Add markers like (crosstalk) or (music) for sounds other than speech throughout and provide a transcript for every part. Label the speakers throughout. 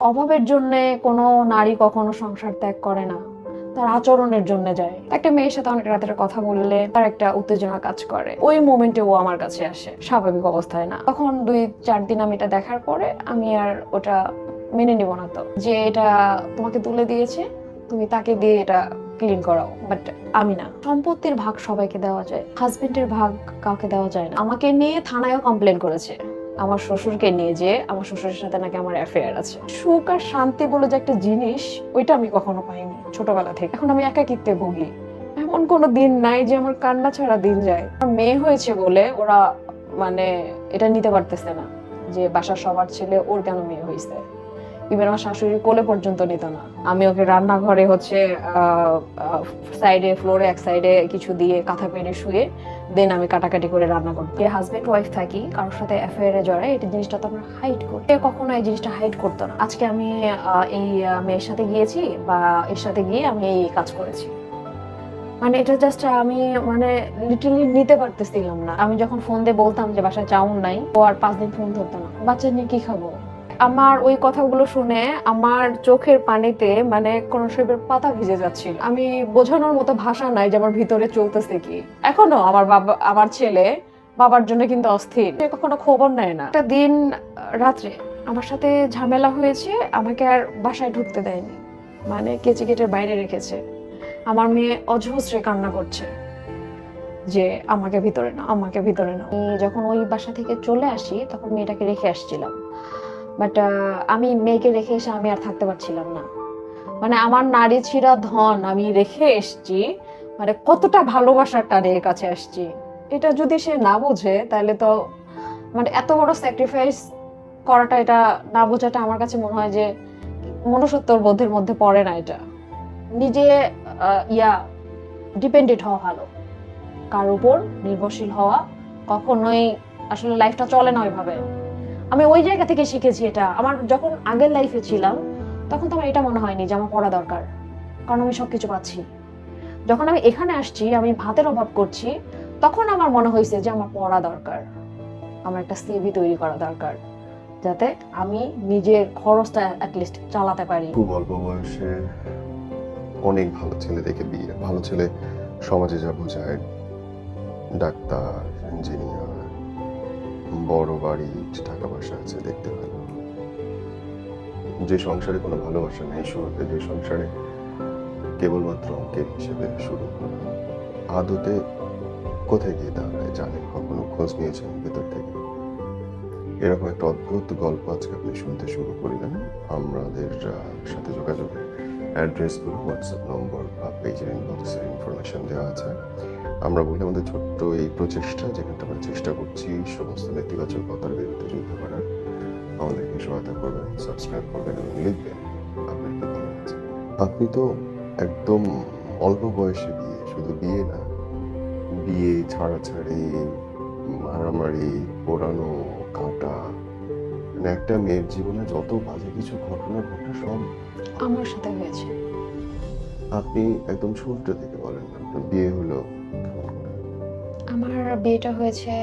Speaker 1: অভাবের জন্য কোনো নারী কখনো সংসার ত্যাগ করে না। তার আচরণের জন্য যায়। একটা মেয়ের সাথে অনেক রাতের কথা বললে তার একটা উত্তেজনা কাজ করে। ওই মোমেন্টে ও আমার কাছে আসে। স্বাভাবিক অবস্থায় না। তখন দুই, চার দিন আমি এটা দেখার পরে আমি আর ওটা মেনে নিব না তো। যে এটা তোমাকে তুলে দিয়েছে, তুমি তাকে দিয়ে এটা ক্লিন করাও। বাট আমি না। সম্পত্তির ভাগ সবাইকে দেওয়া যায়। হাজবেন্ডের ভাগ কাউকে দেওয়া যায় না। আমাকে নিয়ে থানায়ও কমপ্লেন করেছে। আমার শ্বশুরকে নিয়ে যে আমার শ্বশুরের সাথে নাকি আমার অ্যাফেয়ার আছে। সুখ আর শান্তি বলে যে একটা জিনিস, ওইটা আমি কখনো পাইনি ছোটবেলা থেকে। এখন আমি একাকিত্বে ভুগি। এমন কোনো দিন নাই যে আমার কান্না ছাড়া দিন যায়। আমার মেয়ে হয়েছে বলে ওরা মানে এটা নিতে পারতেছে না যে বাসার সবার ছেলে ওর কেন মেয়ে হয়েছে ইভেন আমার শাশুড়ি কোলে পর্যন্ত নিত না। আমি ওকে রান্নাঘরে হচ্ছে সাইডে ফ্লোরে এক সাইডে কিছু দিয়ে কাঁথা পেরে শুয়ে দেন আমি কাটাকাটি করে রান্না করতাম। হাজবেন্ড ওয়াইফ থাকি, কারোর সাথে অ্যাফেয়ারে জড়াই এটা জিনিসটা তো আমরা হাইড করি। কখনো এই জিনিসটা হাইড করতো না। আজকে আমি এই মেয়ের সাথে গিয়েছি বা এর সাথে গিয়ে আমি এই কাজ করেছি। মানে এটা জাস্ট আমি মানে লিটারলি নিতে পারতেছিলাম না। আমি যখন ফোন দিয়ে বলতাম যে বাসায় চাউন নাই, ও আর পাঁচ দিন ফোন ধরতো না। বাচ্চা নিয়ে কি খাব? আমার ওই কথাগুলো শুনে আমার চোখের পানিতে মানে কোন শরীরের পাতা ভিজে যাচ্ছিল। আমি বোঝানোর মতো ভাষা নাই যে আমার ভিতরে চলতেছে কি। এখনও আমার বাবা, আমার ছেলে বাবার জন্য কিন্তু অস্থির। কখনো খবর নেয় না। একটা দিন রাত্রে আমার সাথে ঝামেলা হয়েছে, আমাকে আর বাসায় ঢুকতে দেয়নি। মানে কেচি গেটের বাইরে রেখেছে। আমার মেয়ে অজস্রে কান্না করছে যে আমাকে ভিতরে না আমাকে ভিতরে না যখন ওই বাসা থেকে চলে আসি, তখন মেয়েটাকে রেখে আসছিলাম। বাট আমি মেয়েকে রেখে এসে আমি আর থাকতে পারছিলাম না। মানে আমার নারী ছিঁড়া ধন আমি রেখে এসছি মানে কতটা ভালোবাসার টানে এর কাছে আসছি। এটা যদি সে না বোঝে, তাহলে তো মানে এত বড় স্যাক্রিফাইস করাটা, এটা না বোঝাটা আমার কাছে মনে হয় যে মনুষ্যত্বর বোধের মধ্যে পড়ে না এটা। নিজে ইয়া ডিপেন্ডেন্ট হওয়া ভালো। কার উপর নির্ভরশীল হওয়া কখনোই আসলে লাইফটা চলে না ওইভাবে। আমি ওই জায়গা থেকে শিখেছি এটা। আমার যখন আগের লাইফে ছিলাম, তখন তো আমার এটা মনে হয়নি যে আমার পড়া দরকার, কারণ আমি সবকিছু পাচ্ছি। যখন আমি এখানে আসছি, আমি ভাতের অভাব করছি, তখন আমার মনে হয়েছে যে আমার পড়া দরকার, আমার একটা সিভি তৈরি করা দরকার, যাতে আমি নিজের খরচটা অ্যাটলিস্ট চালাতে পারি।
Speaker 2: খুব অল্প বয়সে অনেক ভালো ছেলে দেখে বিয়ে, ভালো ছেলে সমাজে যা বোঝায়, ডাক্তার ইঞ্জিনিয়ার বড় বাড়ি, টাকা পয়সা আছে, দেখতে ভালো যে সংসারে কোনো ভালোবাসা নেই শুরুতে যে সংসারে কেবলমাত্র অঙ্কের হিসেবে শুরু আদতে কোথায় গিয়ে দাঁড়ায় জানেন কখনো খোঁজ নিয়েছেন ভেতর থেকে। এরকম একটা অদ্ভুত গল্প আজকে আপনি শুনতে শুরু করলেন। আমাদের সাথে যোগাযোগের অ্যাড্রেসগুলো হোয়াটসঅ্যাপ নম্বর বা পেজের ইনবক্সের ইনফরমেশন দেওয়া আছে। আমরা বলি আমাদের ছোট্ট এই প্রচেষ্টা যেখানটা আমরা চেষ্টা করছি সমস্ত নেতিবাচকতার বিরুদ্ধে যুদ্ধ করার। আমাদেরকে সহায়তা করবেন সাবস্ক্রাইব করবেন এবং লিখবেন আপনার কি আপনি তো একদম অল্প বয়সে বিয়ে শুধু বিয়ে না বিয়ে ছাড়াছাড়ি মারামারি পোড়ানো কাটা মানে একটা মেয়ের জীবনে যত বাজে কিছু ঘটনা ঘটে সব
Speaker 1: আমার সাথে হয়েছে।
Speaker 2: আপনি একদম ছোট্ট থেকে বলেন আপনার বিয়ে হলো
Speaker 1: আমার বিয়েটা হয়েছে,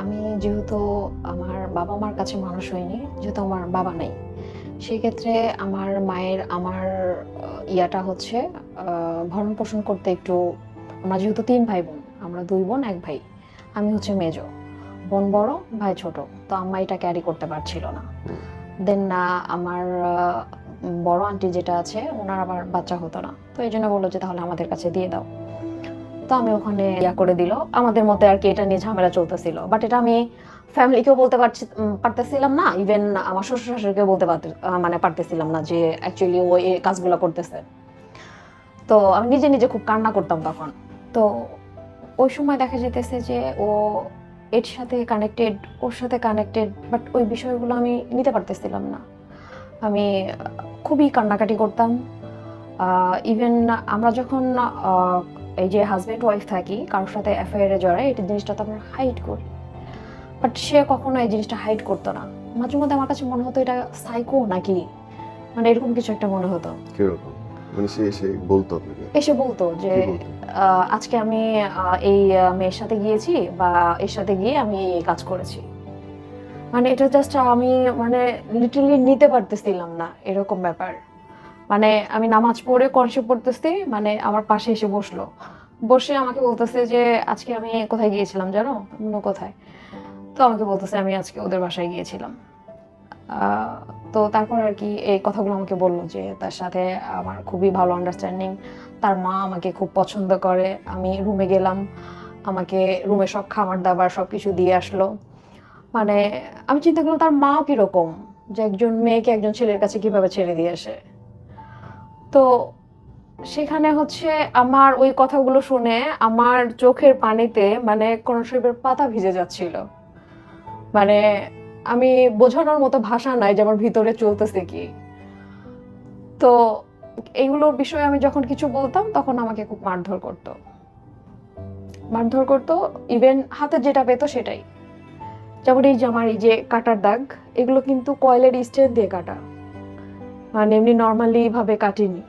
Speaker 1: আমি যেহেতু আমার বাবা মার কাছে মানুষ হইনি, যেহেতু আমার বাবা নাই সেই ক্ষেত্রে আমার মায়ের, আমার ইয়াটা হচ্ছে ভরণ পোষণ করতে একটু, আমরা যেহেতু তিন ভাই বোন আমরা দুই বোন, এক ভাই, আমি হচ্ছে মেজো, বোন বড়, ভাই ছোট, তো আম্মা এটা ক্যারি করতে পারছিল না। দেন না আমার বড় আন্টি যেটা আছে, ওনার আবার বাচ্চা হতো না, তো এই জন্য বলল যে তাহলে আমাদের কাছে দিয়ে দাও। তো আমি ওখানে ইয়া করে দিল। আমাদের মধ্যে আর কি এটা নিয়ে ঝামেলা চলতেছিল। বাট এটা আমি ফ্যামিলিকেও বলতে পারছি পারতেছিলাম না। ইভেন আমার শ্বশুর শাশুড়িকেও বলতে মানে পারতেছিলাম না যে অ্যাকচুয়ালি ও এই কাজগুলো করতেছে। তো আমি নিজে নিজে খুব কান্না করতাম তখন। তো ওই সময় দেখা যেতেছে যে ও এর সাথে কানেক্টেড ওর সাথে কানেক্টেড বাট ওই বিষয়গুলো আমি নিতে পারতেছিলাম না। আমি খুবই কান্নাকাটি করতাম। ইভেন আমরা যখন এই যে হাজব্যান্ড ওয়াইফ থাকি কারোর সাথে অ্যাফেয়ারে জড়াই এটা জিনিসটা তো আমরা হাইড করি। বাট সে কখনো এই জিনিসটা হাইড করতো না। মাঝে মধ্যে আমার কাছে মনে হতো এটা সাইকো নাকি? মানে এরকম কিছু একটা মনে হতো।
Speaker 2: কীরকম? মানে সে এসে বলতো
Speaker 1: এসে বলতো যে আজকে আমি এই মেয়ের সাথে গিয়েছি বা এর সাথে গিয়ে আমি এই কাজ করেছি। মানে এটা জাস্ট আমি মানে লিটারলি নিতে পারতেছিলাম না এরকম ব্যাপার। মানে আমি নামাজ পড়ে কনসেপ্ট পড়তেছি মানে আমার পাশে এসে বসল। বসে আমাকে বলতেছে যে, আজকে আমি কোথায় গিয়েছিলাম জানো? অন্য কোথায়? তো আমাকে বলতেছে, আমি আজকে ওদের বাসায় গিয়েছিলাম। তো তারপর আর কি এই কথাগুলো আমাকে বলল যে, তার সাথে আমার খুবই ভালো আন্ডারস্ট্যান্ডিং তার মা আমাকে খুব পছন্দ করে। আমি রুমে গেলাম। আমাকে রুমে সব খাবার দাবার সব কিছু দিয়ে আসলো। মানে আমি চিন্তা করলাম, তার মা কীরকম? যে একজন মেয়েকে একজন ছেলের কাছে কীভাবে ছেড়ে দিয়ে আসে? তো সেখানে হচ্ছে আমার ওই কথাগুলো শুনে আমার চোখের পানিতে মানে কোন শরীরের পাতা ভিজে যাচ্ছিল। মানে আমি বোঝানোর মতো ভাষা নাই যে আমার ভিতরে চলতেছে কি। তো এইগুলোর বিষয়ে আমি যখন কিছু বলতাম তখন আমাকে খুব মারধর করতো। মারধর করতো ইভেন হাতে যেটা পেতো সেটাই। যেমন এই যে আমার এই যে কাটার দাগ, এগুলো কিন্তু কয়েলের স্টেন দিয়ে কাটা। মানে এমনি নর্মালি ভাবে কাটিনি।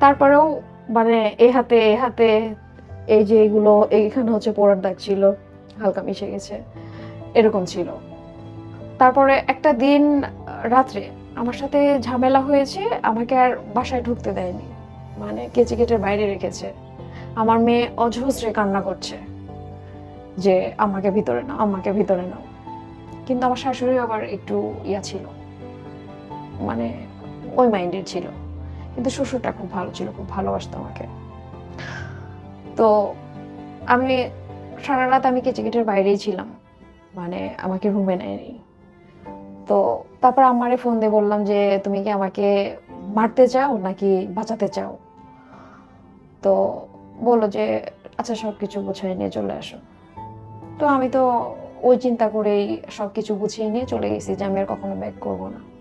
Speaker 1: তারপরেও মানে এ হাতে এ হাতে এই যে এগুলো, এইখানে হচ্ছে পোড়ার দাগ ছিল, হালকা মিশে গেছে, এরকম ছিল। তারপরে একটা দিন রাত্রে আমার সাথে ঝামেলা হয়েছে, আমাকে আর বাসায় ঢুকতে দেয়নি। মানে কেচি গেটের বাইরে রেখেছে। আমার মেয়ে অজস্রে কান্না করছে যে, আমাকে ভিতরে নাও, আমাকে ভিতরে নাও। কিন্তু আমার শাশুড়ি আবার একটু ইয়া ছিল। মানে ওই মাইন্ডের ছিল। কিন্তু শ্বশুরটা খুব ভালো ছিল, খুব ভালোবাসতো আমাকে। তো আমি সারা রাত আমি কেচিকেটের বাইরেই ছিলাম। মানে আমাকে রুমে নেয়নি। তো তারপর আমারে ফোন দিয়ে বললাম যে, তুমি কি আমাকে মারতে চাও নাকি বাঁচাতে চাও? তো বলল যে আচ্ছা সব কিছু গুছিয়ে নিয়ে চলে আসো। তো আমি তো ওই চিন্তা করেই সব কিছু গুছিয়ে নিয়ে চলে গেছি যে, আমি আর কখনো ব্যাক করব না।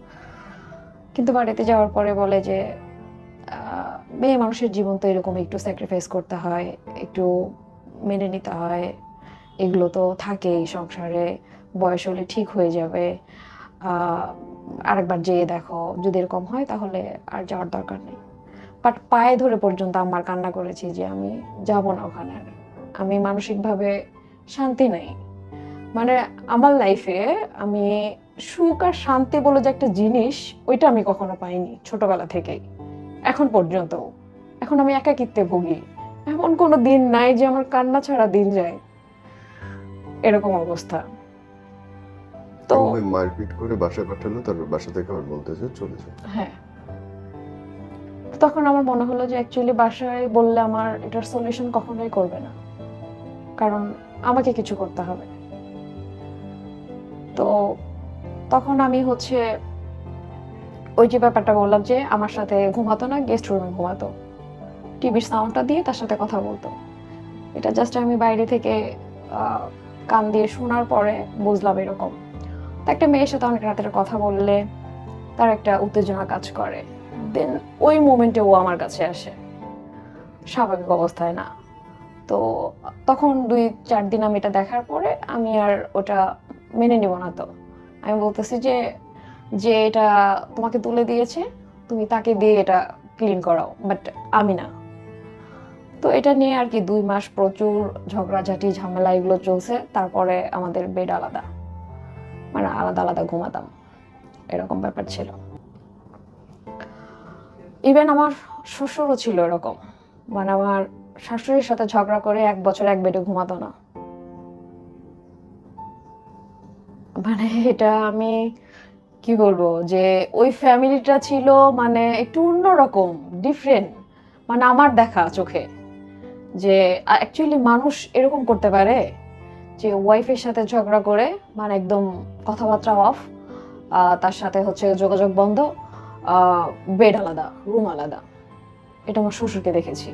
Speaker 1: কিন্তু বাড়িতে যাওয়ার পরে বলে যে মেয়ে মানুষের জীবন তো এরকম একটু স্যাক্রিফাইস করতে হয়, একটু মেনে নিতে হয়, এগুলো তো থাকেই সংসারে, বয়স হলে ঠিক হয়ে যাবে। আরেকবার যেয়ে দেখো, যদি এরকম হয় তাহলে আর যাওয়ার দরকার নেই। বাট পায়ে ধরে পর্যন্ত আমার কান্না করেছি যে আমি যাব না ওখানে। আমি মানসিকভাবে শান্তি নেই। মানে আমার লাইফে আমি সুখ আর শান্তি বলে যে একটা জিনিস ওইটা আমি কখনো পাইনি ছোটবেলা থেকেই। এখন পর্যন্ত। এখন আমি একাকিত্বে ভুগি। এমন কোনো দিন নাই যে আমার কান্না ছাড়া দিন যায়। এরকম অবস্থা। তো
Speaker 2: ওই মারপিট করে বাসায় পাঠালো তারপর বাসা থেকে আবার বলতেছে চলে যাও।
Speaker 1: হ্যাঁ। তখন আমার মনে হলো যে অ্যাকচুয়ালি বাসায় বললে আমার এটার সলিউশন কখনোই করবে না। কারণ আমাকে কিছু করতে হবে। তো তখন আমি হচ্ছে ওই যে ব্যাপারটা বললাম যে আমার সাথে ঘুমাতো না গেস্ট রুমে ঘুমাতো। টিভির সাউন্ডটা দিয়ে তার সাথে কথা বলতো। এটা জাস্ট আমি বাইরে থেকে কান দিয়ে শোনার পরে বুঝলাম এরকম। একটা মেয়ের সাথে অনেক রাতের কথা বললে তার একটা উত্তেজনা কাজ করে। দেন ওই মোমেন্টে ও আমার কাছে আসে। স্বাভাবিক অবস্থায় না। তো তখন দুই, চার দিন আমি এটা দেখার পরে আমি আর ওটা মেনে নিব না তো। আমি বলতেছি যে যে এটা তোমাকে তুলে দিয়েছে, তুমি তাকে দিয়ে এটা ক্লিন করাও বাট আমি না। তো এটা নিয়ে আর কি দুই মাস প্রচুর ঝগড়াঝাটি, ঝামেলা এগুলো চলছে, তারপরে আমাদের বেড আলাদা। মানে আলাদা আলাদা ঘুমাতাম, এরকম ব্যাপার ছিল। ইভেন আমার শ্বশুরও ছিল এরকম। মানে আমার শাশুড়ির সাথে ঝগড়া করে এক বছর এক বেডে ঘুমাতো না। মানে এটা আমি কি বলব যে ওই ফ্যামিলিটা ছিল মানে একটু অন্যরকম ডিফারেন্ট মানে আমার দেখা চোখে যে অ্যাকচুয়ালি মানুষ এরকম করতে পারে যে ওয়াইফের সাথে ঝগড়া করে মানে একদম কথাবার্তা অফ তার সাথে হচ্ছে যোগাযোগ বন্ধ বেড আলাদা রুম আলাদা। এটা আমার শ্বশুরকে দেখেছি।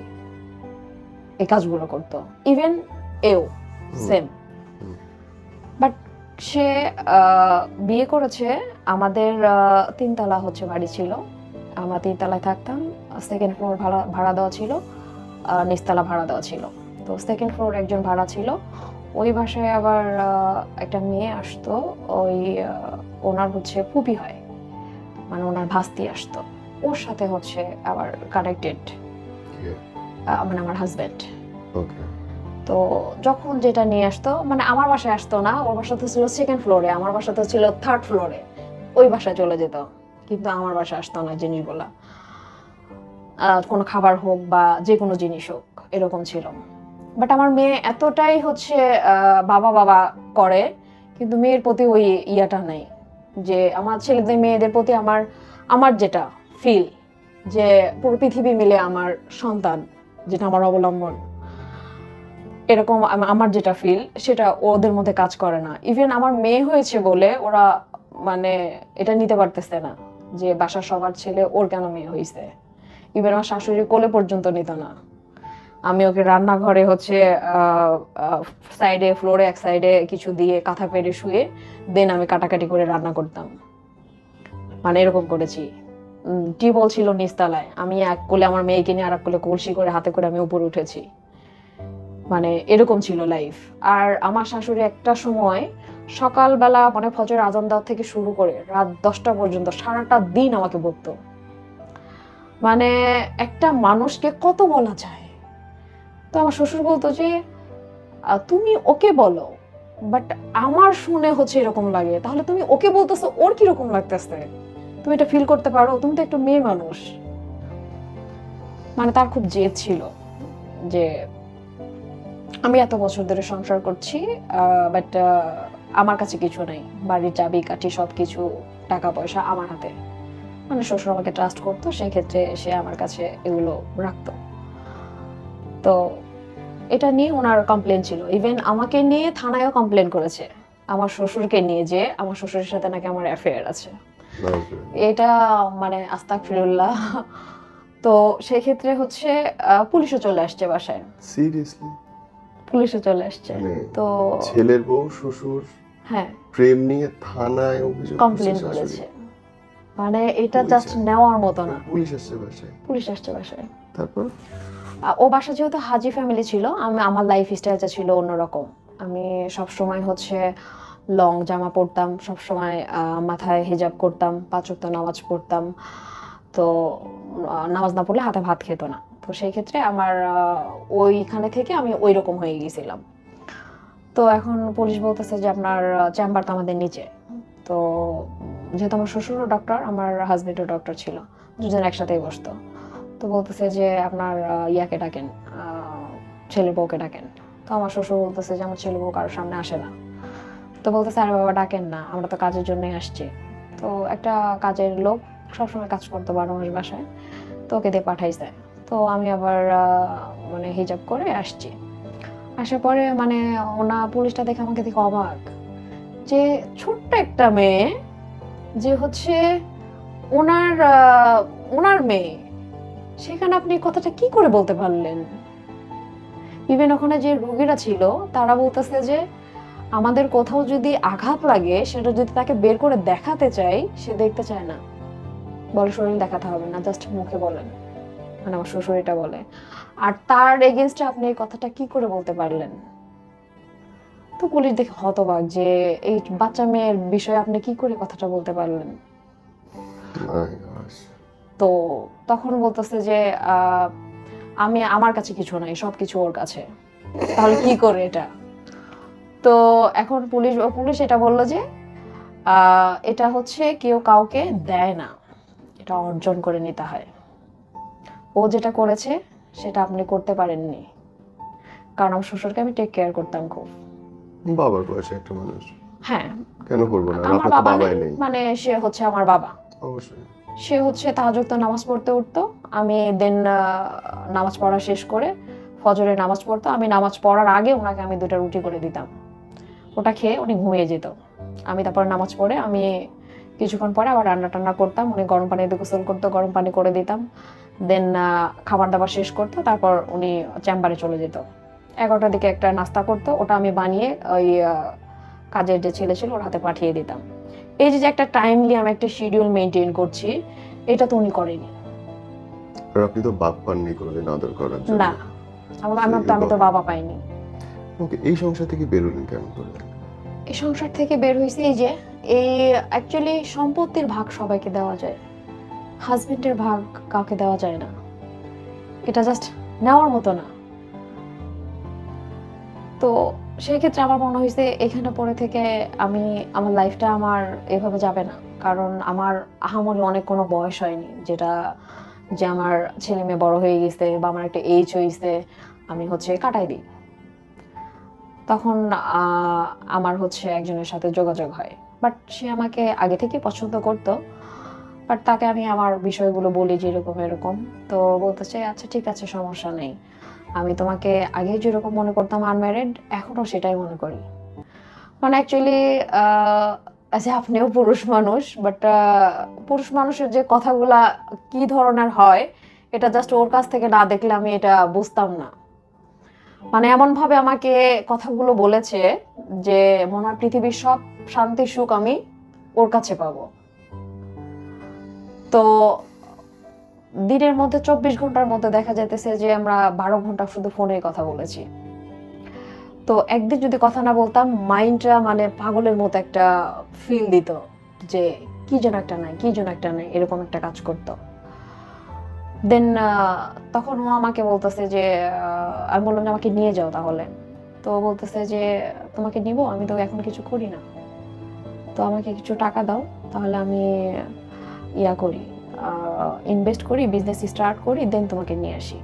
Speaker 1: এই কাজগুলো করতো। ইভেন এও সেম বাট সে বিয়ে করেছে। আমাদের তিনতলা হচ্ছে বাড়ি ছিল। আমরা তিনতলায় থাকতাম। সেকেন্ড ফ্লোর ভাড়া ভাড়া দেওয়া ছিল। আর নিচতলা ভাড়া দেওয়া ছিল। তো সেকেন্ড ফ্লোর একজন ভাড়া ছিল। ওই বাসায় আবার একটা মেয়ে আসতো। ওই ওনার হচ্ছে পুপি হয়। মানে ওনার ভাস্তি আসতো। ওর সাথে হচ্ছে আবার কানেক্টেড মানে আমার হাজব্যান্ড
Speaker 2: ওকে
Speaker 1: তো যখন যেটা নিয়ে আসতো মানে আমার বাসায় আসতো না, ওর বাসা তো ছিল সেকেন্ড ফ্লোরে আমার বাসা তো ছিল থার্ড ফ্লোরে ওই বাসায় চলে যেত, কিন্তু আমার বাসায় আসতো না জিনিসগুলা। কোনো খাবার হোক বা যে কোনো জিনিস হোক, এরকম ছিল। বাট আমার মেয়ে এতটাই হচ্ছে বাবা বাবা করে, কিন্তু মেয়ের প্রতি ওই ইয়াটা নেই। যে আমার ছেলেদের মেয়েদের প্রতি আমার আমার যেটা ফিল যে পুরো পৃথিবী মিলে আমার সন্তান, যেটা আমার অবলম্বন। এরকম আমার যেটা ফিল সেটা ওদের মধ্যে কাজ করে না। ইভেন আমার মেয়ে হয়েছে বলে ওরা মানে এটা নিতে পারতেছে না যে বাসার সবার ছেলে ওর কেন মেয়ে হয়েছে ইভেন আমার শাশুড়ি কোলে পর্যন্ত নিত না। আমি ওকে রান্নাঘরে হচ্ছে সাইডে ফ্লোরে এক সাইডে কিছু দিয়ে কাঁথা পেরে শুয়ে দেন আমি কাটাকাটি করে রান্না করতাম। মানে এরকম করেছি। টিউবওয়েল ছিল নিচতলায়। আমি এক কোলে, আমার মেয়েকে নিয়ে আর এক কোলে কলসি করে, হাতে করে আমি উপরে উঠেছি। মানে এরকম ছিল লাইফ আর আমার শাশুড়ি একটা সময় সকালবেলা মানে ফজর আজান দেওয়া থেকে শুরু করে রাত দশটা পর্যন্ত সারাটা দিন আমাকে বকতো। মানে একটা মানুষকে কত বলা যায়? তো আমার শ্বশুর বলতো যে তুমি ওকে বলো বাট আমার শুনে হচ্ছে এরকম লাগে। তাহলে তুমি ওকে বলতেছো, ওর কীরকম লাগতেছে? তুমি এটা ফিল করতে পারো, তুমি তো একটু মেয়ে মানুষ। মানে তার খুব জেদ ছিল যে আমি এত বছর ধরে সংসার করছি বাট আমার কাছে কিছু নেই। বাড়ির চাবি, কাঠি সব কিছু টাকা, পয়সা আমার হাতে। মানে শ্বশুর আমাকে ট্রাস্ট করতো সেই ক্ষেত্রে সে আমার কাছে এগুলো রাখতো। তো এটা নিয়ে ওনার কমপ্লেন ছিল। ইভেন আমাকে নিয়ে থানায়ও কমপ্লেন করেছে। আমার শ্বশুরকে নিয়ে যে আমার শ্বশুরের সাথে নাকি আমার অ্যাফেয়ার আছে। এটা মানে আস্তাক ফিরুল্লাহ তো সেই ক্ষেত্রে হচ্ছে পুলিশও চলে আসছে বাসায়।
Speaker 2: সিরিয়াসলি
Speaker 1: পুলিশও চলে আসছে।
Speaker 2: মানে
Speaker 1: তো
Speaker 2: ছেলের বউ শ্বশুর
Speaker 1: হ্যাঁ।
Speaker 2: প্রেম নিয়ে থানায় অভিযোগ
Speaker 1: কমপ্লেন
Speaker 2: করেছে
Speaker 1: মানে এটা জাস্ট নেওয়ার মতো না।
Speaker 2: পুলিশ আসছে বাসায়।
Speaker 1: পুলিশ আসছে বাসায়।
Speaker 2: তারপর?
Speaker 1: ও বাসা যেহেতু হাজি ফ্যামিলি ছিল আমি আমার লাইফ স্টাইলটা ছিল অন্যরকম। আমি সব সময় হচ্ছে লং জামা পরতাম সব সময় মাথায় হিজাব করতাম পাঁচ ওয়াক্ত নামাজ পড়তাম। তো নামাজ না পড়লে হাতে ভাত খেত না। তো সেই ক্ষেত্রে আমার ওইখানে থেকে আমি ওই রকম হয়ে গেছিলাম। তো এখন পুলিশ বলতেছে যে আপনার চেম্বার তো আমাদের নিচে। তো যেহেতু আমার শ্বশুরও ডক্টর আমার হাজবেন্ডও ডক্টর ছিল, দুজন একসাথেই বসতো। তো বলতেছে যে আপনার ইয়াকে ডাকেন ছেলের বউকে ডাকেন। তো আমার শ্বশুর বলতেছে যে আমার ছেলে বউ কারোর সামনে আসে না। তো বলতেছে, আরে বাবা, ডাকেন না, আমরা তো কাজের জন্যই আসছি। তো একটা কাজের লোক সবসময় কাজ করতো বারো মাস বাসায়। তো ওকে দিয়ে পাঠাইছে। তো আমি আবার মানে হিজাব করে আসছি। আসার পরে মানে ওনা পুলিশটা দেখে আমাকে দেখে অবাক যে ছোট্ট একটা মেয়ে যে হচ্ছে ওনার ওনার মেয়ে। সেখানে আপনি কথাটা কি করে বলতে পারলেন? ইভেন ওখানে যে রোগীরা ছিল, তারা বলতেছে যে আমাদের কোথাও যদি আঘাত লাগে, সেটা যদি তাকে বের করে দেখাতে চাই, সে দেখতে চায় না। বলে, শরীর দেখাতে হবে না জাস্ট মুখে বলেন। মানে আমার শ্বশুর এটা বলে। আর তার এগেনস্টে আপনি এই কথাটা কি করে বলতে পারলেন? তো পুলিশ দেখে হতবাক যে এই বাচ্চা মেয়ের বিষয়ে আপনি কি করে কথাটা বলতে পারলেন? তো তখন বলতেছে যে আহ, আমি আমার কাছে কিছু নাই সব কিছু ওর কাছে। তাহলে কি করে এটা? তো এখন পুলিশ পুলিশ এটা বলল যে আহ, এটা হচ্ছে কেউ কাউকে দেয় না। এটা অর্জন করে নিতে হয়। ও যেটা করেছে সেটা আপনি করতে পারেননি। কারণ আমার শ্বশুরকে আমি টেক কেয়ার করতাম খুব।
Speaker 2: বাবার বয়সে একটা মানুষ।
Speaker 1: হ্যাঁ।
Speaker 2: কেন করব না?
Speaker 1: আমার বাবা নেই, মানে সে হচ্ছে আমার বাবা।
Speaker 2: অবশ্যই।
Speaker 1: সে হচ্ছে তাহাজুদ নামাজ পড়তে উঠতো। আমি দেন নামাজ পড়া শেষ করে ফজরে নামাজ পড়তো। আমি নামাজ পড়ার আগে ওনাকে আমি দুটা রুটি করে দিতাম। ওটা খেয়ে উনি ঘুমিয়ে যেত। আমি তারপর নামাজ পড়ে আমি কিছুক্ষণ পরে আবার রান্না টান্না করতাম। উনি গরম পানি দিয়ে গোসল করতো গরম পানি করে দিতাম। দেন খাবার দাবার শেষ করতো তারপর উনি চেম্বারে চলে যেত। এগারোটার দিকে একটা নাস্তা করতো ওটা আমি বানিয়ে ওই কাজের যে ছেলে ছিল ওর হাতে পাঠিয়ে দিতাম। এই যে একটা টাইমলি আমি একটা শিডিউল মেনটেন করছি এটা তো উনি করেনি।
Speaker 2: আর আপনি তো বাপ পাননি কোনোদিন আদর করার জন্য।
Speaker 1: না আমার আমার তো আমি তো বাবা পাইনি।
Speaker 2: ওকে এই সংসার থেকে বেরোলেন কেন করে
Speaker 1: এই সংসার থেকে বের হয়েছে এই যে এই অ্যাকচুয়ালি সম্পত্তির ভাগ সবাইকে দেওয়া যায়। হাজবেন্ডের ভাগ কাউকে দেওয়া যায় না। এটা জাস্ট নেওয়ার মতো না। তো সেই ক্ষেত্রে আমার মনে হয়েছে এখানে পড়ে থেকে আমি, আমার লাইফটা আমার এভাবে যাবে না। কারণ আমার আহামরি অনেক কোনো বয়স হয়নি, যেটা যে আমার ছেলে মেয়ে বড় হয়ে গেছে বা আমার একটা এজ হয়েছে, আমি হচ্ছে কাটাই দিই। তখন আমার হচ্ছে একজনের সাথে যোগাযোগ হয়। বাট সে আমাকে আগে থেকে পছন্দ করতো। বাট তাকে আমি আমার বিষয়গুলো বলি যেরকম এরকম। তো বলতেছে আচ্ছা ঠিক আছে, সমস্যা নেই। আমি তোমাকে আগে যেরকম মনে করতাম আনম্যারিড এখনও সেটাই মনে করি। মানে অ্যাকচুয়ালি আচ্ছা আপনিও পুরুষ মানুষ বাট পুরুষ মানুষের যে কথাগুলা কি ধরনের হয়, এটা জাস্ট ওর কাছ থেকে না দেখলে আমি এটা বুঝতাম না। মানে এমন ভাবে আমাকে কথাগুলো বলেছে যে, মনে হয় পৃথিবীর সব শান্তি সুখ আমি ওর কাছে পাবো। তো দিনের মধ্যে চব্বিশ ঘণ্টার মধ্যে দেখা যাইতেছে যে আমরা বারো ঘণ্টা শুধু ফোনে কথা বলেছি। তো একদিন যদি কথা না বলতাম, মাইন্ডটা মানে পাগলের মতো একটা ফিল দিত যে কি যেন একটা নাই, কি যেন একটা নাই, এরকম একটা কাজ করতো। দেন তখন ও আমাকে বলতেছে যে আমি বললাম যে, আমাকে নিয়ে যাও তাহলে। তো বলতেছে যে, তোমাকে নিব, আমি তো এখন কিছু করি না। তো আমাকে কিছু টাকা দাও, তাহলে আমি ইয়া করি ইনভেস্ট করি বিজনেস স্টার্ট করি দেন তোমাকে নিয়ে আসি।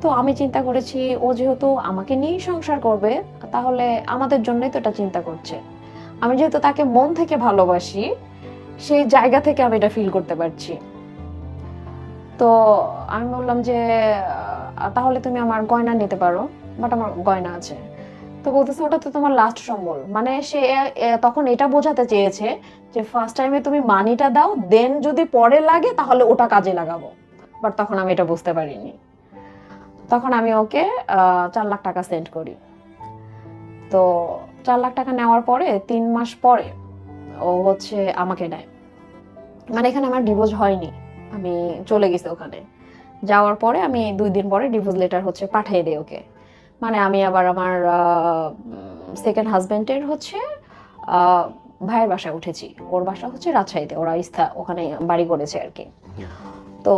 Speaker 1: তো আমি চিন্তা করেছি, ও যেহেতু আমাকে নিয়েই সংসার করবে, তাহলে আমাদের জন্যই তো এটা চিন্তা করছে। আমি যেহেতু তাকে মন থেকে ভালোবাসি, সেই জায়গা থেকে আমি এটা ফিল করতে পারছি। তো আমি বললাম যে তাহলে তুমি আমার গয়না নিতে পারো বাট আমার গয়না আছে। তো বলতেছে ওটা তো তোমার লাস্ট সম্বল। মানে সে তখন এটা বোঝাতে চেয়েছে যে ফার্স্ট টাইমে তুমি মানিটা দাও দেন যদি পরে লাগে তাহলে ওটা কাজে লাগাবো। বাট তখন আমি এটা বুঝতে পারিনি। তখন আমি ওকে চার লাখ টাকা সেন্ড করি। তো চার লাখ টাকা নেওয়ার পরে, তিন মাস পরে ও হচ্ছে আমাকে নেয়। মানে এখানে আমার ডিভোর্স হয়নি। আমি চলে গেছি ওখানে। যাওয়ার পরে আমি দুই দিন পরে ডিভোর্স লেটার হচ্ছে পাঠিয়ে দিই ওকে। মানে আমি আবার আমার সেকেন্ড হাজবেন্ডের হচ্ছে ভাইয়ের বাসায় উঠেছি। ওর বাসা হচ্ছে রাজশাহীতে ওরা ইস্থা ওখানে বাড়ি করেছে আর কি। তো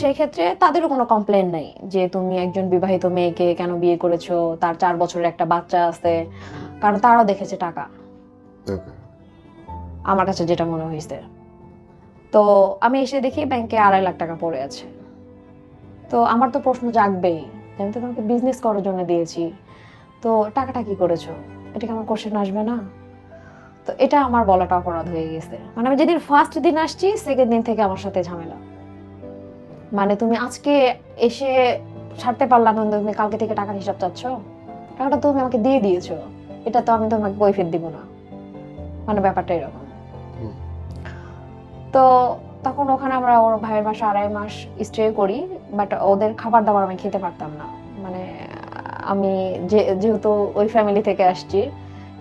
Speaker 1: সেই ক্ষেত্রে তাদেরও কোনো কমপ্লেন নেই যে তুমি একজন বিবাহিত মেয়েকে কেন বিয়ে করেছ তার চার বছরের একটা বাচ্চা আছে কারণ তারাও দেখেছে টাকা। আমার কাছে যেটা মনে হয়েছে। তো আমি এসে দেখি ব্যাংকে আড়াই লাখ টাকা পড়ে আছে। তো আমার তো প্রশ্ন জাগবেই। আমি তো তোমাকে বিজনেস করার জন্য দিয়েছি। তো টাকাটা কি করেছ? এটা কি আমার কোশ্চেন আসবে না? তো এটা আমার বলাটা অপরাধ হয়ে গেছে। মানে আমি যেদিন ফার্স্ট দিন আসছি সেকেন্ড দিন থেকে আমার সাথে ঝামেলা। মানে তুমি আজকে এসে ছাড়তে পারলাম না তুমি কালকে থেকে টাকার হিসাব চাচ্ছ? টাকাটা তুমি আমাকে দিয়ে দিয়েছ। এটা তো আমি তোমাকে কৈফিয়ত দিব না। মানে ব্যাপারটা এরকম। তো তখন ওখানে আমরা ওর ভাইয়ের বাসা আড়াই মাস স্টে করি বাট ওদের খাবার দাবার আমি খেতে পারতাম না। মানে আমি যে, যেহেতু ওই ফ্যামিলি থেকে আসছি,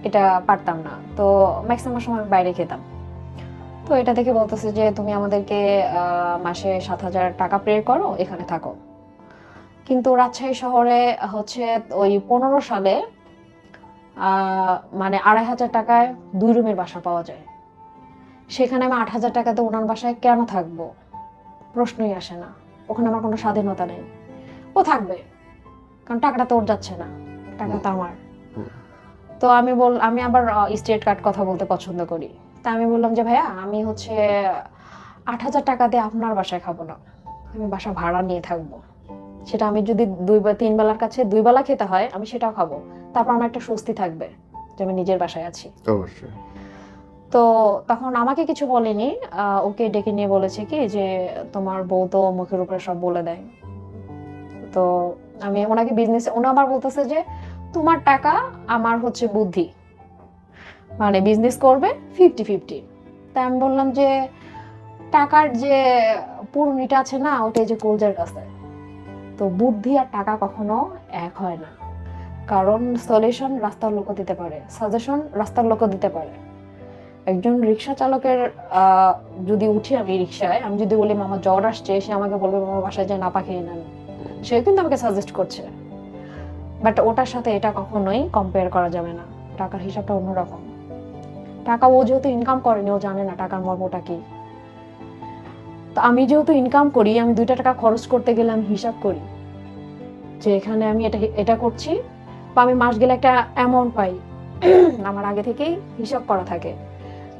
Speaker 1: এটা পারতাম না। তো ম্যাক্সিমাম সময় বাইরে খেতাম। তো এটা দেখে বলতেছে যে, তুমি আমাদেরকে মাসে সাত হাজার টাকা পে করো, এখানে থাকো। কিন্তু রাজশাহী শহরে হচ্ছে ওই পনেরো সালে মানে আড়াই হাজার টাকায় দুই রুমের বাসা পাওয়া যায়। সেখানে আমি আট হাজার টাকাতে ওনার বাসায় কেন থাকব? প্রশ্নই আসে না। ওখানে আমার কোনো স্বাধীনতা নেই। ও থাকবে কারণ টাকাটা তো ওর যাচ্ছে না টাকা তো আমার। তো আমি বল আমি আবার স্টেট কার্ড কথা বলতে পছন্দ করি। তা আমি বললাম যে ভাইয়া আমি হচ্ছে আট হাজার টাকা দিয়ে আপনার বাসায় খাব না। আমি বাসা ভাড়া নিয়ে থাকব। সেটা আমি যদি দুই বা তিন বেলার কাছে দুই বেলা খেতে হয় আমি সেটাও খাব। তারপর আমার একটা স্বস্তি থাকবে যে আমি নিজের বাসায় আছি।
Speaker 2: অবশ্যই।
Speaker 1: তো তখন আমাকে কিছু বলেনি। ওকে ডেকে নিয়ে বলেছে কি যে, তোমার বউ তো মুখের উপরে সব বলে দেয়। তো আমি ওনাকে বিজনেস ওনা আবার বলতেছে যে, তোমার টাকা আমার হচ্ছে বুদ্ধি। মানে বিজনেস করবে ফিফটি ফিফটি তাই আমি বললাম যে, টাকার যে পুরনিটা আছে না ওটা এই যে কলজার কাছে। তো বুদ্ধি আর টাকা কখনো এক হয় না। কারণ সলিউশন রাস্তার লোকও দিতে পারে। সাজেশন রাস্তার লোকও দিতে পারে। একজন রিক্সা চালকের যদি উঠি আমি রিক্সায় আমি যদি বলি, মামা, জ্বর আসছে, সে আমাকে বলবে, মামা, বাসায় যায় নাপা খেয়ে নেন। সে কিন্তু আমাকে সাজেস্ট করছে। বাট ওটার সাথে এটা কখনোই কম্পেয়ার করা যাবে না। টাকার হিসাবটা অন্যরকম। টাকা ও যেহেতু ইনকাম করেনি, ও জানে না টাকার মর্মটা কি। তো আমি যেহেতু ইনকাম করি, আমি দুইটা টাকা খরচ করতে গেলে আমি হিসাব করি। যে এখানে আমি এটা এটা করছি, বা আমি মাস গেলে একটা অ্যামাউন্ট পাই। আমার আগে থেকেই হিসাব করা থাকে।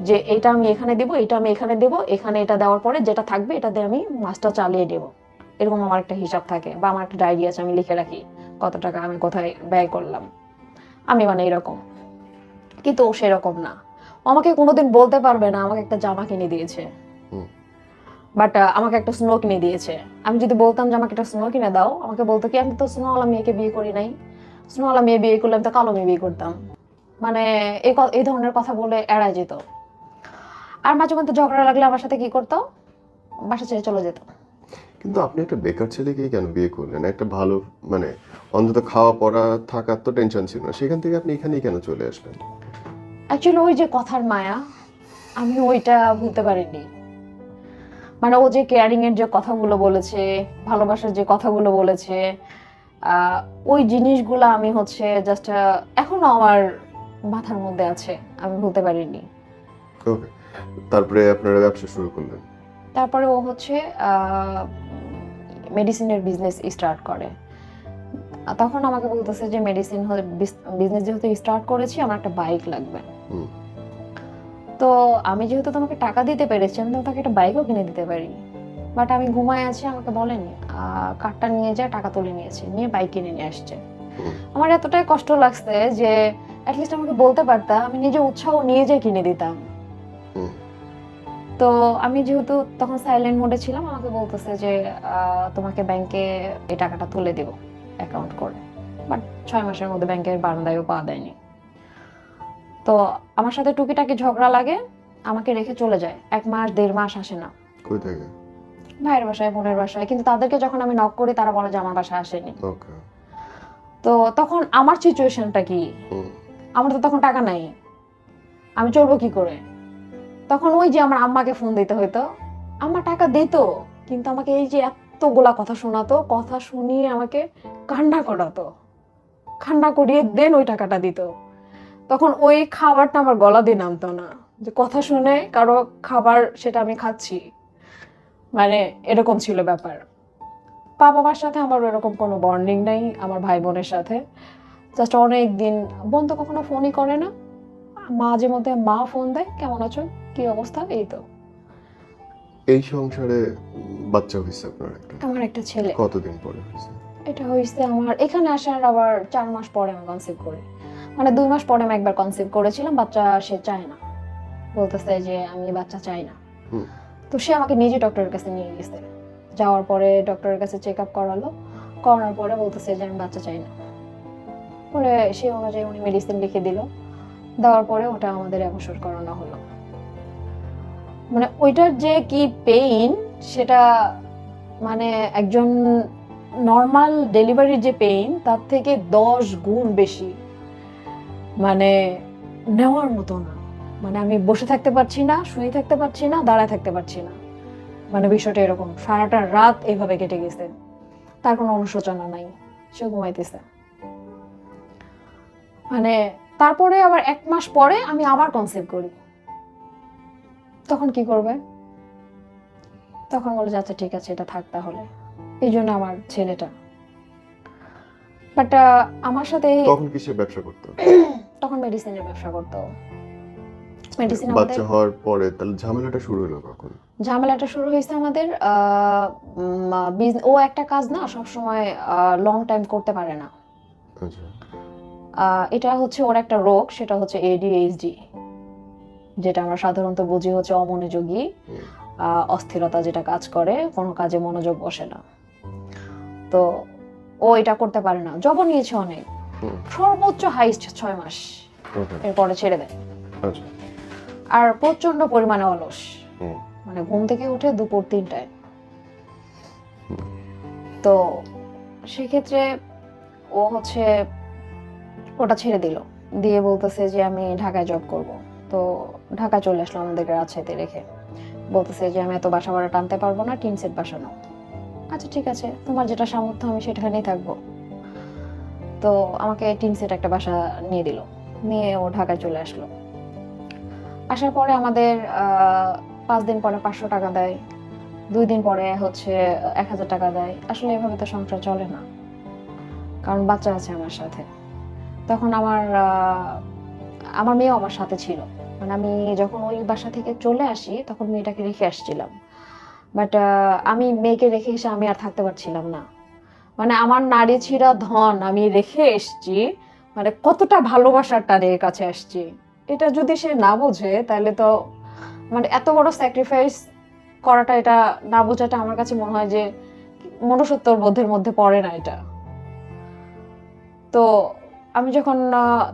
Speaker 1: যে এটা আমি এখানে দেবো এটা আমি এখানে দেবো এখানে এটা দেওয়ার পরে যেটা থাকবে এটা দিয়ে আমি মাছটা চালিয়ে দেবো। এরকম আমার একটা হিসাব থাকে বা আমার একটা ডায়েরি আছে আমি লিখে রাখি কত টাকা আমি কোথায় ব্যয় করলাম। আমি মানে এরকম। কিন্তু ও সেরকম না। আমাকে কোনোদিন বলতে পারবে না আমাকে একটা জামা কিনে দিয়েছে। বাট আমাকে একটা স্নো কিনে দিয়েছে। আমি যদি বলতাম যে আমাকে একটা স্নো কিনে দাও আমাকে বলতো কি আমি তো স্নোওয়ালা মেয়েকে বিয়ে করি নাই। স্নোওয়ালা মেয়ে বিয়ে করলে আমি তো কালো মেয়ে বিয়ে করতাম। মানে এই এই ধরনের কথা বলে এড়ায় যেত। আর মাঝে মধ্যে ঝগড়া লাগলে আমার সাথে কি করতো? বাসা ছেড়ে চলে যেত।
Speaker 2: কিন্তু আপনি একটা বেকার ছেলেকেই কেন বিয়ে করলেন? একটা ভালো মানে অন্তত খাওয়া পড়া থাকার তো টেনশন ছিল না। সেখান থেকে আপনি এখানেই কেন চলে আসলেন?
Speaker 1: অ্যাকচুয়ালি ওই যে কথার মায়া আমি ওইটা ভুলতে পারিনি। মানে ও যে কেয়ারিং এর যে কথাগুলো বলেছে ভালোবাসার যে কথাগুলো বলেছে ওই জিনিসগুলো আমি হচ্ছে জাস্ট এখনও আমার মাথার মধ্যে আছে। আমি ভুলতে পারিনি।
Speaker 2: ওকে তারপরে আপনারা ব্যবসা শুরু করলেন?
Speaker 1: তারপরে ও হচ্ছে মেডিসিনের বিজনেস স্টার্ট করে। তখন আমাকে বলতেছে যে মেডিসিন বিজনেস যেহেতু স্টার্ট করেছি আমার একটা বাইক লাগবে। তো আমি যেহেতু তোমাকে টাকা দিতে পেরেছি আমি তোমাকে একটা বাইকও কিনে দিতে পারি। বাট আমি ঘুমায় আছি আমাকে বলেনি। কার্ডটা নিয়ে যায় টাকা তুলে নিয়েছে নিয়ে বাইক কিনে নিয়ে আসছে। আমার এতটাই কষ্ট লাগছে যে অ্যাটলিস্ট আমাকে বলতে পারতাম আমি নিজে উৎসাহ নিয়ে যে কিনে দিতাম। তো আমি যেহেতু তখন সাইলেন্ট মোডে ছিলাম আমাকে বলতেছে যে তোমাকে ব্যাংকে এই টাকাটা তুলে দিব অ্যাকাউন্ট করে। বাট ছয় মাসের মধ্যে ব্যাংকের বারান্দায়ও পাওয়া দেয়নি তো আমার সাথে টুকিটাকি ঝগড়া লাগে আমাকে রেখে চলে যায়। এক মাস দেড় মাস আসে না।
Speaker 2: কই থেকে?
Speaker 1: ভাইয়ের বাসায় বোনের বাসায়। কিন্তু তাদেরকে যখন আমি নক করি তারা বলে যে আমার বাসায় আসেনি। তো তখন আমার সিচুয়েশনটা কি? আমার তো তখন টাকা নাই। আমি চলবো কি করে? তখন ওই যে আমার আম্মাকে ফোন দিতে হইতো। আম্মা টাকা দিত, কিন্তু আমাকে এই যে এতগুলা কথা শোনাতো, কথা শুনিয়ে আমাকে কান্না করাতো। কান্না করিয়ে দেন ওই টাকাটা দিত। তখন ওই খাবারটা আমার গলা দিয়ে নামতো না। যে কথা শুনে কারও খাবার সেটা আমি খাচ্ছি। মানে এরকম ছিল ব্যাপার। বাবা মার সাথে আমার এরকম কোনো বন্ডিং নেই, আমার ভাই বোনের সাথে। জাস্ট অনেক দিন বোন তো কখনো ফোনই করে না। মাঝে মধ্যে মা ফোন দেয়, কেমন আছো? কি অবস্থা? এই তো।
Speaker 2: এই সংসারে বাচ্চা হয়েছে আপনার একটা।
Speaker 1: আমার একটা ছেলে।
Speaker 2: কতদিন পরে হয়েছে?
Speaker 1: এটা হয়েছে আমার এখানে আসার আবার চার মাস পরে আমি কনসিভ করি। মানে দুই মাস পরে আমি একবার কনসিভ করেছিলাম বাচ্চা সে চায় না। বলতেছে যে আমি বাচ্চা চাই না। তো সে আমাকে নিজে ডক্টরের কাছে নিয়ে গেছে। যাওয়ার পরে ডক্টরের কাছে চেক আপ করালো। করানোর পরে বলতেছে যে আমি বাচ্চা চাই না। পরে সে অনুযায়ী উনি মেডিসিন লিখে দিল। দেওয়ার পরে ওটা আমাদের অবসর করানো হলো। মানে ওইটার যে কি পেইন সেটা মানে একজন নর্মাল ডেলিভারির যে পেইন তার থেকে দশ গুণ বেশি মানে নেওয়ার মতো না। মানে আমি বসে থাকতে পারছি না, শুয়ে থাকতে পারছি না, দাঁড়ায় থাকতে পারছি না। মানে বিষয়টা এরকম, সারাটা রাত এভাবে কেটে গেছে। তার কোনো অনুশোচনা নাই সে ঘুমাইতেছে। মানে তারপরে আবার এক মাস পরে আমি আবার কনসেপ্ট করি। তখন কি করবে? তখন বলে যে আচ্ছা ঠিক আছে এটা থাক তাহলে। এই জন্য আমার ছেলেটা। বাট আমার সাথে
Speaker 2: তখন কিসের ব্যবসা করতো? (clears throat)
Speaker 1: তখন মেডিসিনের ব্যবসা করতো। মেডিসিন
Speaker 2: বাচ্চা হওয়ার পরে তাহলে ঝামেলাটা শুরু হলো কখন?
Speaker 1: ঝামেলাটা শুরু হয়েছে আমাদের ও একটা কাজ না সবসময় লং টাইম করতে পারে না।
Speaker 2: আচ্ছা।
Speaker 1: এটা হচ্ছে ওর একটা রোগ সেটা হচ্ছে এডিএইচডি যেটা আমরা সাধারণত বুঝি হচ্ছে অমনোযোগী আহ, অস্থিরতা যেটা কাজ করে কোনো কাজে মনোযোগ বসে না। তো ও এটা করতে পারে না। জব নিয়েছে অনেক। সর্বোচ্চ হাইস্ট ছয় মাস। এরপরে ছেড়ে দেয়।
Speaker 2: আচ্ছা।
Speaker 1: আর প্রচণ্ড পরিমাণে অলস। মানে ঘুম থেকে উঠে দুপুর তিনটায়। তো সেক্ষেত্রে ও হচ্ছে ওটা ছেড়ে দিল। দিয়ে বলতেছে যে আমি ঢাকায় জব করব। তো ঢাকা চলে আসলো আমাদেরকে রাজশাহীতে রেখে। বলতেছে যে, আমি এত বাসা ভাড়া টানতে পারব না, টিন সেট বাসানো। আচ্ছা ঠিক আছে। তোমার যেটা সামর্থ্য, আমি সেখানেই থাকব। তো আমাকে টিন সেট একটা বাসা নিয়ে দিল। নিয়ে ও ঢাকায় চলে আসলো। আসার পরে আমাদের পাঁচ দিন পরে পাঁচশো টাকা দেয়। দুই দিন পরে হচ্ছে এক হাজার টাকা দেয়। আসলে এভাবে তো সংসার চলে না। কারণ বাচ্চা আছে আমার সাথে। তখন আমার আমার মেয়েও আমার সাথে ছিল। মানে আমি যখন ওই বাসা থেকে চলে আসি, তখন মেয়েটাকে রেখে আসছিলাম। বাট আমি মেয়েকে রেখে এসে আমি আর থাকতে পারছিলাম না। মানে আমার নারী ছিঁড়া ধন আমি রেখে এসছি মানে কতটা ভালোবাসার টানের কাছে আসছি। এটা যদি সে না বোঝে, তাহলে তো মানে এত বড় স্যাক্রিফাইস করাটা, এটা না বোঝাটা আমার কাছে মনে হয় যে মনুষ্যত্বর বোধের মধ্যে পড়ে না এটা। তো আমি যখন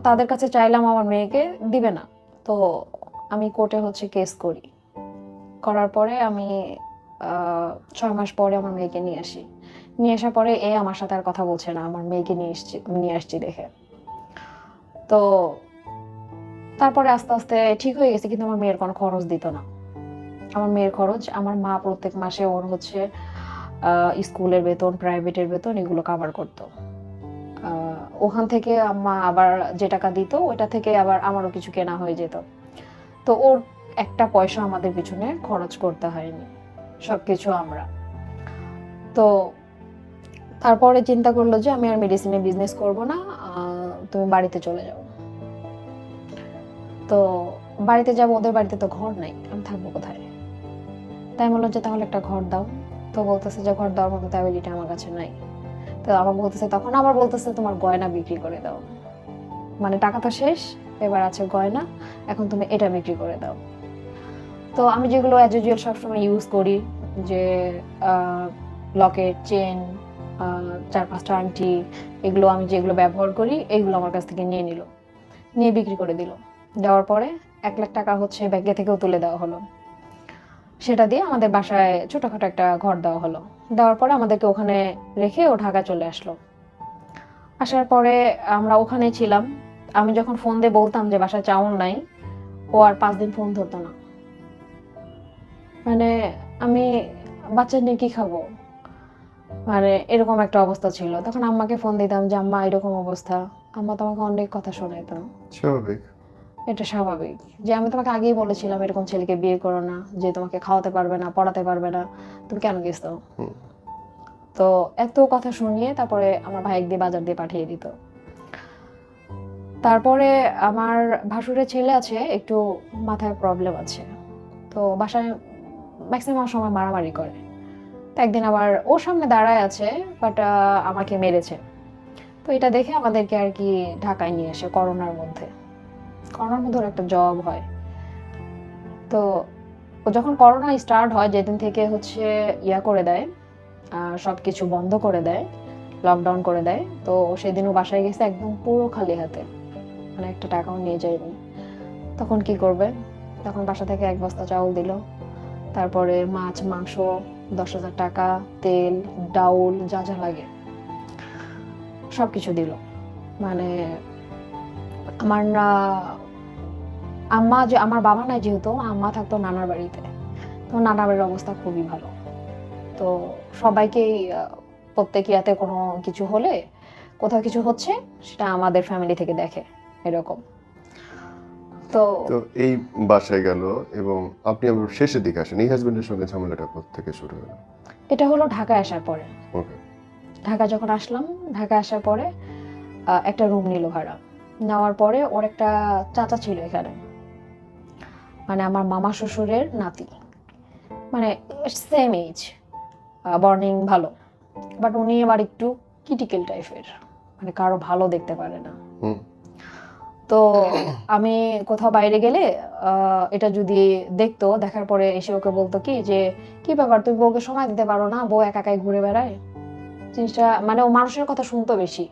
Speaker 1: তাদের কাছে চাইলাম আমার মেয়েকে, দিবে না। তো আমি কোর্টে হচ্ছে কেস করি। করার পরে আমি ছয় মাস পরে আমার মেয়েকে নিয়ে আসি। নিয়ে আসার পরে এ আমার সাথে আর কথা বলছে না, আমার মেয়েকে নিয়ে এসছি, নিয়ে আসছি দেখে। তো তারপরে আস্তে আস্তে ঠিক হয়ে গেছে, কিন্তু আমার মেয়ের কোনো খরচ দিত না। আমার মেয়ের খরচ, আমার মা প্রত্যেক মাসে ওর হচ্ছে স্কুলের বেতন প্রাইভেটের বেতন এগুলো কাভার করতো। ওখান থেকে আম্মা আবার যে টাকা দিত, ওইটা থেকে আবার আমারও কিছু কেনা হয়ে যেত। তো ওর একটা পয়সা আমাদের পিছনে খরচ করতে হয়নি, সবকিছু আমরা। তো তারপরে চিন্তা করল যে আমি আর মেডিসিনে বিজনেস করব না তুমি বাড়িতে চলে যাও। তো বাড়িতে যাব, ওদের বাড়িতে তো ঘর নাই, আমি থাকব কোথায়? তাই বলল যে তাহলে একটা ঘর দাও। তো বলতেছে যে ঘর দেওয়ার মতো অ্যাবিলিটি আমার কাছে নাই। তো আবার বলতেছে, তখন আবার বলতেছে, তোমার গয়না বিক্রি করে দাও। মানে টাকা তো শেষ, এবার আছে গয়না, এখন তুমি এটা বিক্রি করে দাও। তো আমি যেগুলো অ্যাজ ইউজুয়াল সবসময় ইউজ করি, যে লকেট চেন চার পাঁচটা আংটি, এগুলো আমি যেগুলো ব্যবহার করি, এগুলো আমার কাছ থেকে নিয়ে নিল। নিয়ে বিক্রি করে দিল। দেওয়ার পরে এক লাখ টাকা হচ্ছে ব্যাংকে থেকেও তুলে দেওয়া হলো। সেটা দিয়ে আমাদের বাসায় ছোটখাটো একটা ঘর দেওয়া হলো। দেওয়ার পরে আমাদেরকে ওখানে রেখে ও ঢাকা চলে আসলো। আসার পরে আমরা ওখানে ছিলাম। আমি যখন ফোন দিয়ে বলতাম যে বাসায় চাউল নাই, ও আর পাঁচ দিন ফোন ধরতো না। মানে আমি, বাচ্চা নিয়ে কি খাব? মানে এরকম একটা অবস্থা ছিল। তখন আম্মাকে ফোন দিতাম যে, আম্মা, এরকম অবস্থা। আম্মা তোমাকে অনেক কথা শোনাইতো।
Speaker 2: স্বাভাবিক।
Speaker 1: এটা স্বাভাবিক। যে আমি তোমাকে আগেই বলেছিলাম এরকম ছেলেকে বিয়ে করো না যে তোমাকে খাওয়াতে পারবে না পড়াতে পারবে না। তুমি কেন গেছো। তো এত কথা শুনিয়ে তারপরে আমার ভাই দিয়ে বাজার দিয়ে পাঠিয়ে দিত। তারপরে আমার ভাসুরের ছেলে আছে একটু মাথায় প্রবলেম আছে। তো বাসায় ম্যাক্সিমাম সময় মারামারি করে। তো একদিন আবার ওর সামনে দাঁড়ায় আছে বাট আমাকে মেরেছে। তো এটা দেখে আমাদেরকে আর কি ঢাকায় নিয়ে আসে করোনার মধ্যে। করোনার মধ্যে ওর একটা জব হয়। তো ও যখন করোনা স্টার্ট হয়, যেদিন থেকে হচ্ছে ইয়া করে দেয় সব কিছু বন্ধ করে দেয় লকডাউন করে দেয়, তো সেদিনও বাসায় গেছে একদম পুরো খালি হাতে। মানে একটা টাকাও নিয়ে যায়নি। তখন কি করবে? তখন বাসা থেকে এক বস্তা চাউল দিল। তারপরে মাছ, মাংস, দশ হাজার টাকা, তেল, ডাউল, যা যা লাগে সব কিছু দিল। মানে আমার আম্মা যে আমার বাবা নাই যেহেতু আম্মা থাকতো নানার বাড়িতে। তো নানার বাড়ির অবস্থা খুবই ভালো। তো সবাইকেই প্রত্যেক ইয়াতে কোনো কিছু হলে কোথাও কিছু হচ্ছে সেটা আমাদের ফ্যামিলি থেকে দেখে এরকম। তো
Speaker 2: তো এই বাসায় গেল এবং আপনি আবার শেষের দিকে আসেন। এই হাজবেন্ডের সঙ্গে ঝামেলাটা থেকে শুরু হলো?
Speaker 1: এটা হলো ঢাকায় আসার পরে। ঢাকা যখন আসলাম ঢাকা আসার পরে একটা রুম নিল ভাড়া। নেওয়ার পরে ওর একটা চাচা ছিল এখানে। মানে আমার মামা শ্বশুরের নাতি। মানে সেম এজ বর্নিং ভালো। বাট উনি আবার একটু ক্রিটিক্যাল টাইপের মানে কারও ভালো দেখতে পারে না। তো আমি কোথাও বাইরে গেলে আহ, এটা যদি দেখতো দেখার পরে এসে ওকে বলতো কি যে কি ব্যাপার? তুই বউকে সময় দিতে পারো না? বউ একা একাই ঘুরে বেড়ায়? জিনিসটা মানে ও মানুষের কথা শুনতো বেশি।